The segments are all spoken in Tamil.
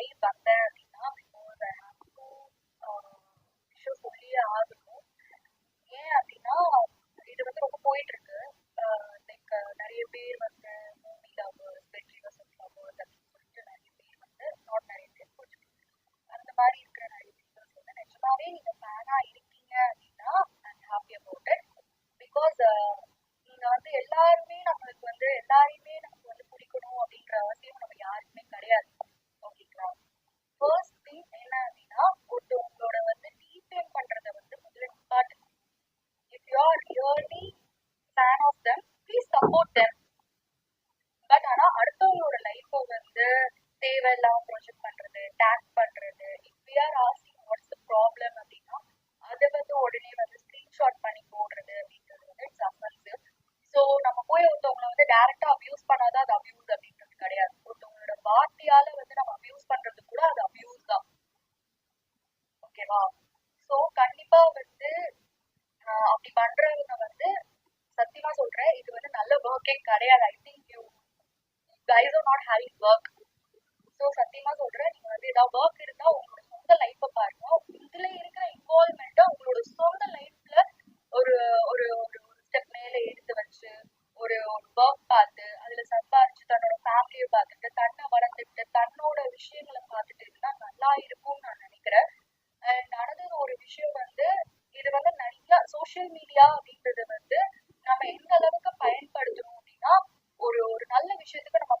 லைவ் வந்தேன் அப்படின்னா பிகாஸ் ஐ ஹாவ் டு விஷயம் சொல்லியே ஆகணும் ஏன் அப்படின்னா இது வந்து ரொம்ப போயிட்டு இருக்கு லைக் நிறைய பேர் வந்து மூவி லவர்ஸ் வெற்றி வசந்த் லவர்ஸ் அப்படின்னு சொல்லிட்டு நிறைய பேர் வந்து நாட் நிறைய பேர் கொஞ்சம் அந்த மாதிரி இருக்கிற நிறைய பீப்புள்ஸ் வந்து நிஜமாவே நீங்க ஃபேனா இருக்கீங்க அப்படின்னா I'm happy about it because நீங்க வந்து எல்லாருமே நம்மளுக்கு வந்து எல்லாரையுமே நமக்கு வந்து பிடிக்கணும் அப்படின்ற அவசியம் நம்ம யாருக்குமே கிடையாது. ஓகேங்களா ஃபர்ஸ்ட் திங் என்ன அப்படின்னா ஒருத்தவங்களோட வந்து டீபேம் பண்றதை வந்து முதல்ல நிப்பாட்டு if you are really fan of them please support them. But ஆனா அடுத்தவங்களோட லைஃப்பை வந்து தேவையில்லாம ப்ரொஜெக்ட் பண்றது டேக் பண்றது if we are asking what's the problem அப்படின்னா அதை வந்து உடனே வந்து ஸ்கிரீன்ஷாட் பண்ணி போடுறது அப்படின்றது வந்து இட்ஸ் அஃபென்சிவ் ஸோ நம்ம போய் ஒருத்தவங்களை வந்து டேரக்டா அபியூஸ் பண்ணாதான் அது அபியூஸ் அப்படின்றது கிடையாது. ஒருத்தவங்களோட வார்த்தையால வந்து நம்ம அபியூஸ் பண்றது கூட அது அபியூஸ் தான் ஓகேவா ஸோ கண்டிப்பா வந்து அப்படி பண்றவங்க வந்து சத்தியமா சொல்றேன் இது வந்து நல்ல ஒர்க்கே கிடையாது. I think you guys are not having work so சத்தியமா சொல்றேன் நீங்க வந்து ஏதாவது ஒர்க் இருந்தா உங்களோட சொந்த லைஃப்பை பாருங்க. இதுல இருக்கிற இன்வால்மெண்ட்டை உங்களோட சோ லைஃப்ல ஒரு ஒரு ஒரு ஸ்டெப் மேல எடுத்து வச்சு ஒரு ஒரு ஒர்க் பார்த்து அதுல சம்பாரிச்சு தன்னோட ஃபேமிலியை பார்த்துட்டு தன்னை வளர்த்துட்டு தன்னோட விஷயங்களை பார்த்துட்டு இருந்தா நல்லா இருக்கும்னு நான் நினைக்கிறேன் அண்ட் அடுத்தது ஒரு விஷயம் வந்து இது வந்து நிறைய சோஷியல் மீடியா அப்படின்றது வந்து நம்ம எந்த அளவுக்கு பயன்படுத்தணும் அப்படின்னா ஒரு ஒரு நல்ல விஷயத்துக்கு நம்ம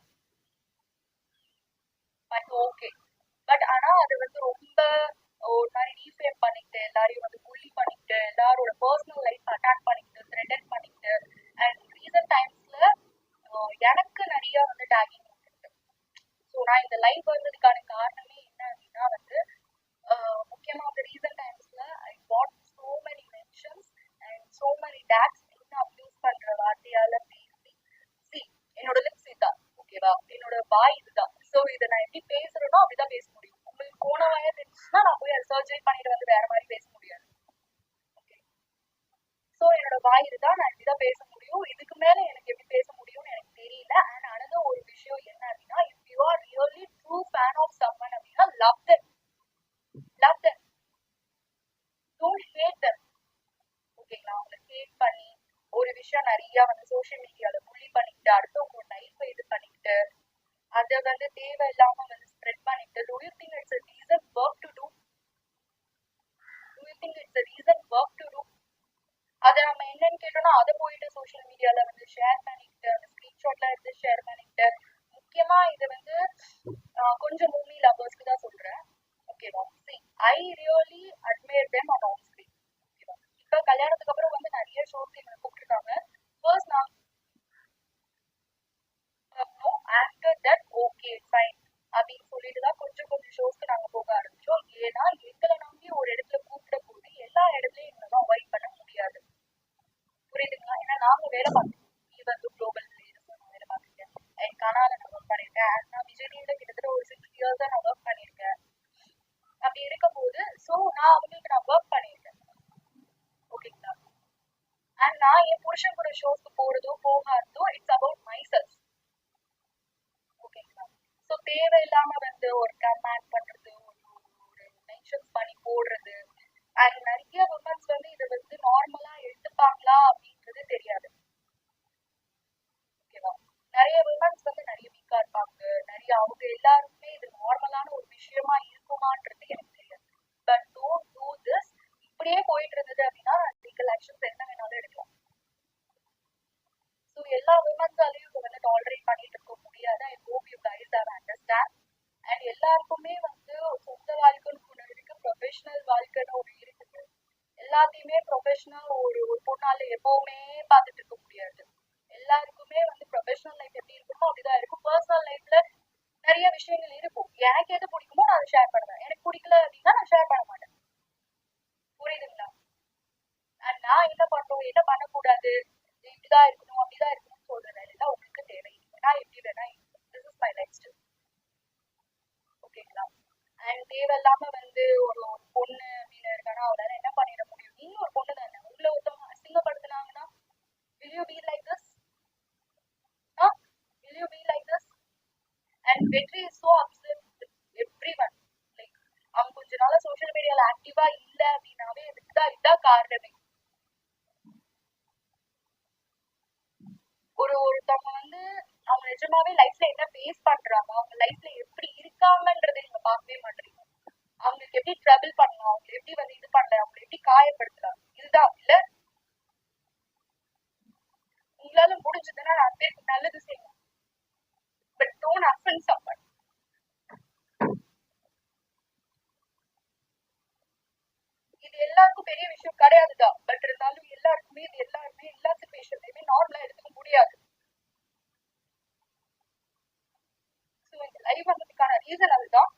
பட் ஓகே பட் ஆனா அது வந்து ரொம்ப ஒரு மாதிரி ரீஃபேம் பண்ணிட்டு எல்லாரையும் வந்து புள்ளி பண்ணிட்டு எல்லாரோட பர்சனல் லைஃப் அட்டாக் பண்ணிட்டு த்ரெட்டன் பண்ணிட்டு அண்ட் ரீசன்ட் டைம்ஸ்ல எனக்கு நிறைய வந்து டேகிங் இருக்கு ஸோ நான் இந்த லைவ் வந்ததுக்கான காரணமே என்ன அப்படின்னா வந்து ஆஹ் முக்கியமா வந்து ரீசன்ட் டைம்ஸ்ல I what so many mentions and so many tags என்ன அப்யூஸ் பண்ற வார்த்தையால பேசி சி என்னோட லிப்ஸ் இதுதான் ஓகேவா என்னோட வாய் இதுதான் ஸோ இதை நான் எப்படி பேசுறேனோ அப்படிதான் பேச முடியும் உங்களுக்கு போன வாயா இருந்துச்சுன்னா நான் போய் அதை சர்ஜரி பண்ணிட்டு வந்து வேற மாதிரி பேச முடியாது. ஓகே ஸோ என்னோட வாய் இதுதான். நான் இப்படிதான் பேச முடியும். இதுக்கு மேல எனக்கு எப்படி பேச முடியும்னு எனக்கு தெரியல. அண்ட் அனதர் ஒரு விஷயம் என்ன அப்படின்னா if you are really true fan of summon அப்படின்னா love them love them don't hate them ஓகேங்களா அவங்களை ஹேட் பண்ணி ஒரு விஷயம் நிறைய வந்து சோசியல் மீடியால புள்ளி பண்ணிக்கிட்டு அடுத்தவங்க லைஃப் இது பண்ணிக்கிட்டு அதை வந்து தேவையில்லாம வந்து ஸ்ப்ரெட் பண்ணிட்டு do you think it's a reason work to do do you think it's a reason work to do அதை நம்ம என்னன்னு கேட்டோம்னா அதை போயிட்டு சோஷியல் மீடியால வந்து ஷேர் பண்ணிக்கிட்டு அந்த ஸ்கிரீன்ஷாட்ல எடுத்து ஷேர் பண்ணிக்கிட்டு முக்கியமா இது வந்து கொஞ்சம் மூவி லவர்ஸ்க்கு தான் சொல்றேன். ஓகேவா see I really admire them on on screen ஓகேவா இப்ப கல்யாணத்துக்கு அப்புறம் வந்து நிறைய ஷோஸ் எங்களை கூப்பிட்டுருக்காங்க. ஃபர்ஸ்ட் நான் ஆஃப்டர் தட் ஓகே ஃபைன் அப்படின்னு சொல்லிட்டு தான் கொஞ்சம் கொஞ்சம் ஷோஸ்க்கு நாங்க போக ஆரம்பிச்சோம். ஏன்னா எங்களை நம்பி ஒரு இடத்துல கூப்பிட போது எல்லா இடத்துலயும் எங்களை தான் அவாய்ட் பண்ண முடியாது. புரியுதுங்களா? ஏன்னா நாங்க வேலை பார்த்தோம் நீ வந்து குளோபல் வேலை பார்த்துருக்கேன் என் கனால நான் ஒர்க் பண்ணியிருக்கேன் நான் விஜய் கிட்டத்தட்ட ஒரு சிக்ஸ் இயர்ஸ் நான் ஒர்க் பண்ணியிருக்கேன் அப்படி இருக்கும்போது ஸோ நான் அவங்களுக்கு நான் ஒர்க் பண்ணியிருக்கேன். ஓகேங்களா? அண்ட் நான் என் புருஷன் கூட ஷோஸ்க்கு போறதோ போகாததோ இட்ஸ் அபவுட் மை செல்ஃப் ஓகேங்களா? ஸோ தேவையில்லாம வந்து ஒரு கமெண்ட் பண்றது ஒரு ஒரு மென்ஷன்ஸ் பண்ணி போடுறது அண்ட் நிறைய உமன்ஸ் வந்து இதை வந்து நார்மலா எடுத்துப்பாங்களா அப்படின்றது தெரியாது. ஓகேவா நிறைய உமன்ஸ் வந்து நிறைய வீக்கா இருப்பாங்க நிறைய அவங்க எல்லாருக்குமே இது நார்மலான ஒரு விஷயமா இருக்குமான்றது எனக்கு தெரியாது பட் டோன்ட் டூ திஸ் இப்படியே போயிட்டு இருந்தது அப்படின்னா லீகல் ஆக்ஷன்ஸ் என்ன வேணாலும் எடுக்கலாம் ஸோ எல்லா உமன்ஸாலையும் இதை வந்து டாலரேட் பண்ணிட்டு இருக்க முடியாது I hope you guys are understand and எல்லாருக்குமே வந்து சொந்த வாழ்க்கைன்னு ஒன்று இருக்கு ப்ரொஃபஷனல் வாழ்க்கைன்னு ஒன்று இருக்குது எல்லாத்தையுமே ப்ரொஃபஷனல் ஒரு ஒரு பொண்ணால எப்பவுமே பார்த்துட்டு இருக்க முடியாது எல்லாருக்குமே வந்து ப்ரொஃபஷனல் லைஃப் எப்படி இருக்குமோ அப்படிதான் இருக்கும் பர்சனல் லைஃப்ல நிறைய விஷயங்கள் இருக்கும் எனக்கு எது பிடிக்குமோ நான் அதை ஷேர் பண்ணுவேன். எனக்கு பிடிக்கல அப்படின்னா நான் ஷேர் பண்ண மாட்டேன். புரியுதுங்களா? அண்ட் நான் என்ன பண்ணுறோம் என்ன பண்ணக்கூடாது? இப்படிதான் இருக்கணும் அப்படிதான் இருக்கணும்னு சொல்ற வேலையில உங்களுக்கு தேவை நான் எப்படி வேணா this is my lifestyle ஓகேங்களா? அண்ட் தேவையில்லாம வந்து ஒரு ஒரு பொண்ணு அப்படின்னு இருக்கானா அவளால என்ன பண்ணிட முடியும்? நீங்க ஒரு பொண்ணு தானே. உங்களை ஒருத்தவங்க அசிங்கப்படுத்தினாங்கன்னா will you be like this will you be like this and Vetri is is so ஆக்டிவா இல்ல அப்படின்னாவே அதுக்குதான் இதுதான் காரணமே. ஒரு ஒருத்தவங்க வந்து அவங்க நிஜமாவே லைஃப்ல என்ன ஃபேஸ் பண்றாங்க அவங்க லைஃப்ல எப்படி இருக்காங்கன்றதை நீங்க பார்க்கவே மாட்டீங்க. அவங்களுக்கு எப்படி ட்ரபிள் பண்ணலாம் அவங்க எப்படி வந்து இது பண்ணல அவங்க எப்படி காயப்படுத்தலாம் இதுதான். இல்ல? உங்களால முடிஞ்சதுன்னா நான் பேருக்கு நல்லது செய்யணும் பட் டோன் அஃபன் சம்மன் இது எல்லாருக்கும் பெரிய விஷயம் கிடையாதுதான் பட் இருந்தாலும் எல்லாருக்குமே இது எல்லாருமே எல்லா சுச்சுவேஷன்லயுமே நார்மலா எடுத்துக்க முடியாது. ஸோ இந்த லைவ் வந்ததுக்கான ரீசன் அதுதான்.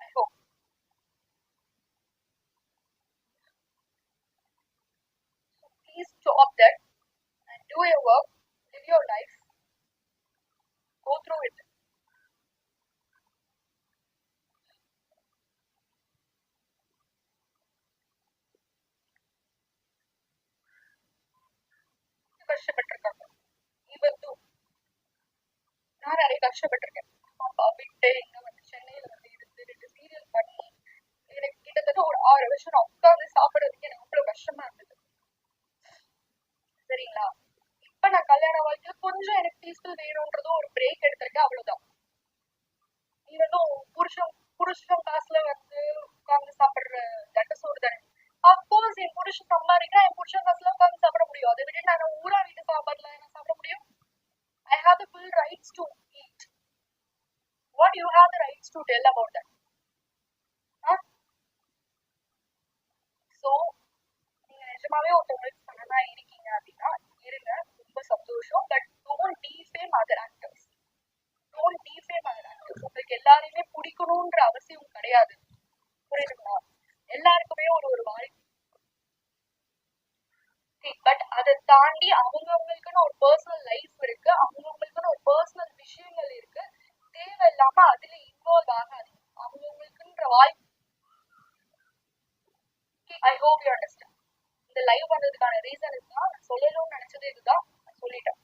I hope please stop that and do your work, live your life, கஷ்டப்பட்டிருக்காங்க. இவத்து நான் நிறைய கஷ்டப்பட்டிருக்கேன். அப்பா விட்டு இங்க வந்து சென்னையில வந்து இருந்து ரெண்டு சீரியல் பண்ணி எனக்கு கிட்டத்தட்ட ஒரு ஆறு வருஷம் நான் உட்கார்ந்து சாப்பிடுறதுக்கு எனக்கு அவ்வளவு கஷ்டமா இருந்தது. சரிங்களா? இப்ப நான் கல்யாண வாழ்க்கையில கொஞ்சம் எனக்கு பீஸ்ஃபுல் வேணும்ன்றதும் ஒரு பிரேக் எடுத்திருக்கேன் அவ்வளவுதான். நீ வந்து புருஷன் புருஷன் காசுல வந்து உட்கார்ந்து சாப்பிடுற தட்ட சோறு தானே அப்கோர்ஸ் என் புருஷன் சம்பாதிக்கிறா என் புருஷன் காசுல உட்கார்ந்து சாப்பிட முடியும் அதை விட நான் ஊரா வீட்டு சாப்பாடுல என்ன சாப்பிட முடியும் I have the full rights to eat what you have the rights to tell நீங்க நிஜமாவே ஒருத்தவங்களுக்கு பண்ணனா இருக்கீங்க அப்படின்னா இருங்க ரொம்ப சந்தோஷம். But don't defame other actors don't defame other actors உங்களுக்கு எல்லாரையுமே பிடிக்கணுன்ற அவசியம் கிடையாது. புரியுதுங்களா எல்லாருக்குமே ஒரு ஒரு வாய்ப்பு பட் அதை தாண்டி அவங்கவுங்களுக்குன்னு ஒரு பர்சனல் லைஃப் இருக்கு. அவங்கவுங்களுக்குன்னு ஒரு பர்சனல் விஷயங்கள் இருக்கு. தேவையில்லாம அதுல இன்வால்வ் ஆகாதீங்க அவங்கவுங்களுக்குன்ற வாய்ப்பு. ஐ ஹோப் யூ அண்டர்ஸ்டாண்ட் இந்த லைவ் வந்ததுக்கான ரீசன் இதுதான். நான் சொல்லணும்னு நினைச்சது இதுதான். நான் சொல்லிட்டேன்.